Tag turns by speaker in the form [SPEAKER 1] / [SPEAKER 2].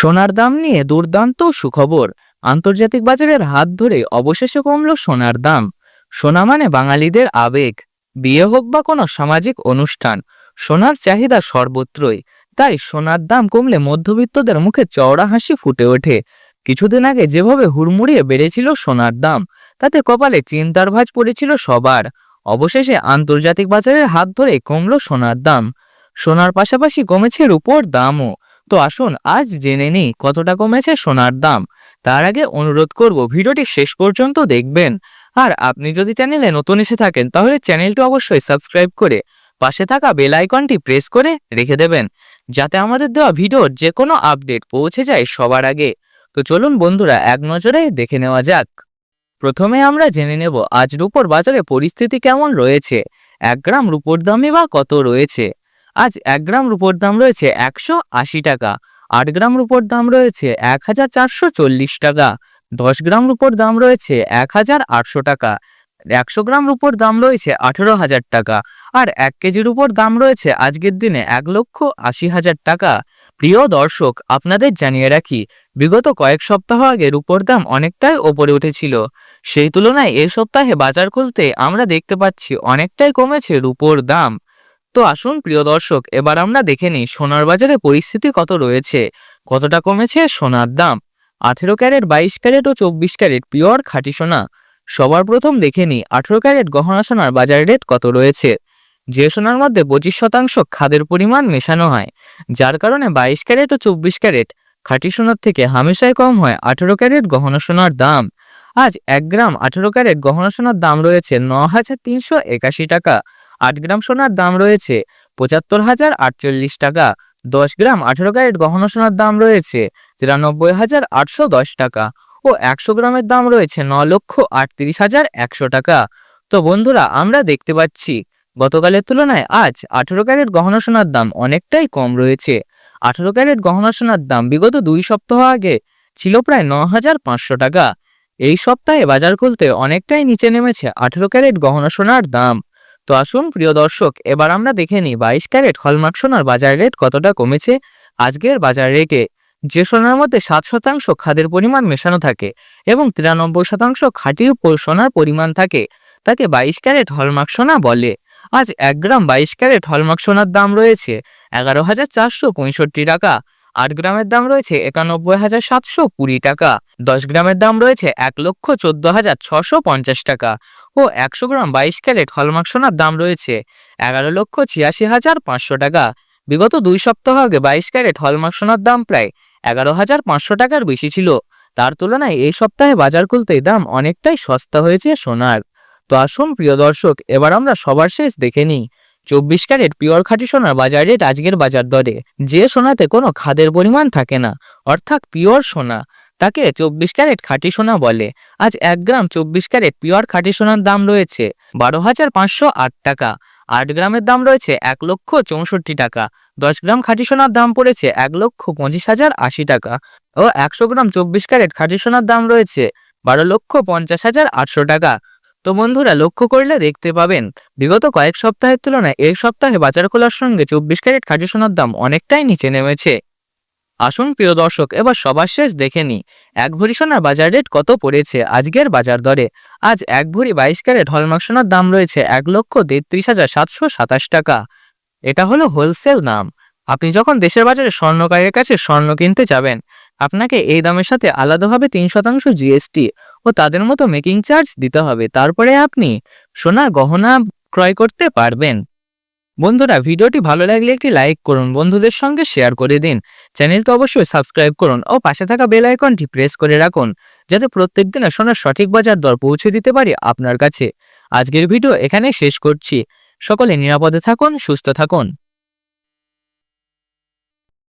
[SPEAKER 1] সোনার দাম নিয়ে দুর্দান্ত সুখবর। আন্তর্জাতিক বাজারের হাত ধরে অবশেষে কমল সোনার দাম। সোনা মানে বাঙালিদের আবেগ। বিয়ে হোক বা কোনো সামাজিক অনুষ্ঠান, সোনার চাহিদা সর্বত্রই। তাই সোনার দাম কমলে মধ্যবিত্তদের মুখে চওড়া হাসি ফুটে ওঠে। কিছুদিন আগে যেভাবে হুড়মুড়িয়ে বেড়েছিল সোনার দাম, তাতে কপালে চিন্তার ভাঁজ পড়েছিল সবার। অবশেষে আন্তর্জাতিক বাজারের হাত ধরে কমল সোনার দাম। সোনার পাশাপাশি কমেছে রূপোর দামও। তো আসুন আজ জেনে নিই কতটা কমেছে সোনার দাম। তার আগে অনুরোধ করব ভিডিওটি শেষ পর্যন্ত দেখবেন। আর আপনি যদি চ্যানেলে নতুন এসে থাকেন তাহলে চ্যানেলটি অবশ্যই সাবস্ক্রাইব করে পাশে থাকা বেল আইকনটি প্রেস করে রেখে দেবেন, যাতে আমাদের দেওয়া ভিডিওর যে কোনো আপডেট পৌঁছে যায় সবার আগে। তো চলুন বন্ধুরা এক নজরে দেখে নেওয়া যাক। প্রথমে আমরা জেনে নেব আজ রূপোর বাজারে পরিস্থিতি কেমন রয়েছে, এক গ্রাম রূপোর দামই বা কত রয়েছে। আজ এক গ্রাম রূপোর দাম রয়েছে একশো আশি টাকা। আট গ্রাম রূপোর দাম রয়েছে এক হাজার চারশো চল্লিশ টাকা। দশ গ্রাম রূপোর দাম রয়েছে এক হাজার আটশো টাকা। একশো গ্রাম রূপোর দাম রয়েছে আঠেরো হাজার টাকা। আর এক কেজির উপর দাম রয়েছে আজকের দিনে এক লক্ষ আশি হাজার টাকা। প্রিয় দর্শক, আপনাদের জানিয়ে রাখি, বিগত কয়েক সপ্তাহ আগে রূপোর দাম অনেকটাই ওপরে উঠেছিল। সেই তুলনায় এ সপ্তাহে বাজার খুলতে আমরা দেখতে পাচ্ছি অনেকটাই কমেছে রূপোর দাম। তো আসুন, প্রিয় দর্শক, এবার আমরা দেখে নিই সোনার বাজারে পরিস্থিতি কত রয়েছে। কতটা কমেছে সোনার দাম? আঠেরো ক্যারেট, বাইশ ক্যারেট ও চব্বিশ ক্যারেট পিওর খাঁটি সোনা। সবার প্রথম দেখে নিই আঠেরো ক্যারেট গহনা সোনার বাজার রেট কত রয়েছে। যে সোনার মধ্যে পঁচিশ শতাংশ খাদের পরিমাণ মেশানো হয়, যার কারণে বাইশ ক্যারেট ও চব্বিশ ক্যারেট খাঁটি সোনার থেকে হামেশাই কম হয় আঠেরো ক্যারেট গহনা সোনার দাম। আজ এক গ্রাম আঠেরো ক্যারেট গহনা সোনার দাম রয়েছে ন হাজার তিনশো একাশি টাকা। আট গ্রাম সোনার দাম রয়েছে। পঁচাত্তর হাজার আটচল্লিশ টাকা। দশ গ্রাম আঠেরো ক্যারেট গহনা সোনার দাম রয়েছে। তিরানব্বই হাজার আটশো দশ টাকা। ও একশো গ্রামের দাম রয়েছে ন লক্ষ আটত্রিশ হাজার একশো টাকা। তো বন্ধুরা, আমরা দেখতে পাচ্ছি, গতকালের তুলনায় আজ আঠেরো ক্যারেট গহনা সোনার দাম অনেকটাই কম রয়েছে। আঠেরো ক্যারেট গহনা সোনার দাম বিগত দুই সপ্তাহ আগে ছিল প্রায় ন হাজার পাঁচশো টাকা। এই সপ্তাহে বাজার খুলতে অনেকটাই নিচে নেমেছে আঠেরো ক্যারেট গহনা সোনার দাম। তো আসুন, প্রিয় দর্শক, এবার আমরা দেখে নিই বাইশ ক্যারেট হলমার্ক সোনার বাজার রেট কতটা কমেছে আজকের বাজার রেটে। যে সোনার মধ্যে সাত শতাংশ খাদের পরিমাণ মেশানো থাকে এবং তিরানব্বই শতাংশ খাঁটি সোনার পরিমাণ থাকে, তাকে বাইশ ক্যারেট হলমার্ক সোনা বলে। আজ এক গ্রাম বাইশ ক্যারেট হলমার্ক সোনার দাম রয়েছে এগারো হাজার চারশো পঁয়ষট্টি টাকা। আট গ্রামের দাম রয়েছে একানব্বই হাজার সাতশো কুড়ি টাকা। দশ গ্রামের দাম রয়েছে এক লক্ষ চোদ্দ হাজার ছশো পঞ্চাশ টাকা ও একশো গ্রাম বাইশ ক্যারেট হলমার্ক সোনার দাম রয়েছে এগারো লক্ষ ছিয়াশি হাজার পাঁচশো টাকা। বিগত দুই সপ্তাহ আগে বাইশ ক্যারেট হলমার্ক সোনার দাম প্রায় এগারো হাজার পাঁচশো টাকার বেশি ছিল। তার তুলনায় এই সপ্তাহে বাজার খুলতেই দাম অনেকটাই সস্তা হয়েছে সোনার। তো আসুন প্রিয় দর্শক, এবার আমরা সবার শেষ দেখে নিই। চব্বিশ ক্যারেট পিওর খাঁটি সোনার বাজার রেট আজকের বাজার দরে। যে সোনাতে কোনো খাদের পরিমাণ থাকে না, অর্থাৎ পিওর সোনা, তাকে চব্বিশ ক্যারেট খাঁটি সোনা বলে। আজ এক গ্রাম চব্বিশ ক্যারেট পিওর খাঁটি সোনার দাম রয়েছে বারো হাজার পাঁচশো আট টাকা, আট গ্রামের দাম রয়েছে এক লক্ষ চৌষট্টি টাকা, দশ গ্রাম খাঁটি সোনার দাম পড়েছে এক লক্ষ পঁচিশ হাজার আশি টাকা ও একশো গ্রাম চব্বিশ ক্যারেট খাঁটি সোনার দাম রয়েছে বারো লক্ষ পঞ্চাশ হাজার আটশো টাকা। তো বন্ধুরা, লক্ষ্য করলে দেখতে পাবেন, বিগত কয়েক সপ্তাহের তুলনায় এই সপ্তাহে বাজার খোলার সঙ্গে চব্বিশ ক্যারেট খাঁটি সোনার দাম অনেকটাই নিচে নেমেছে। আসুন প্রিয় দর্শক, এবার সবার শেষ দেখে নি এক ভরি সোনার বাজার রেট কত পড়েছে আজকের বাজার দরে? আজ এক ভরি বাইশ ক্যারেট হলমার্ক সোনার দাম রয়েছে এক লক্ষ তেত্রিশ হাজার সাতশো সাতাশ টাকা। এটা হলো হোলসেল দাম। আপনি যখন দেশের বাজারে স্বর্ণকারের কাছে স্বর্ণ কিনতে যাবেন আপনাকে এই দামের সাথে আলাদাভাবে তিন শতাংশ জিএসটি ও তাদের মতো মেকিং চার্জ দিতে হবে। তারপরে আপনি সোনা গহনা ক্রয় করতে পারবেন। বন্ধুরা, ভিডিওটি ভালো লাগলে একটি লাইক করুন, বন্ধুদের সঙ্গে শেয়ার করে দিন। চ্যানেলটি অবশ্যই সাবস্ক্রাইব করুন ও পাশে থাকা বেল আইকনটি প্রেস করে রাখুন, যাতে প্রত্যেক দিনে সোনার সঠিক বাজার দর পৌঁছে দিতে পারি আপনার কাছে। আজকের ভিডিও এখানে শেষ করছি। সকলে নিরাপদে থাকুন, সুস্থ থাকুন।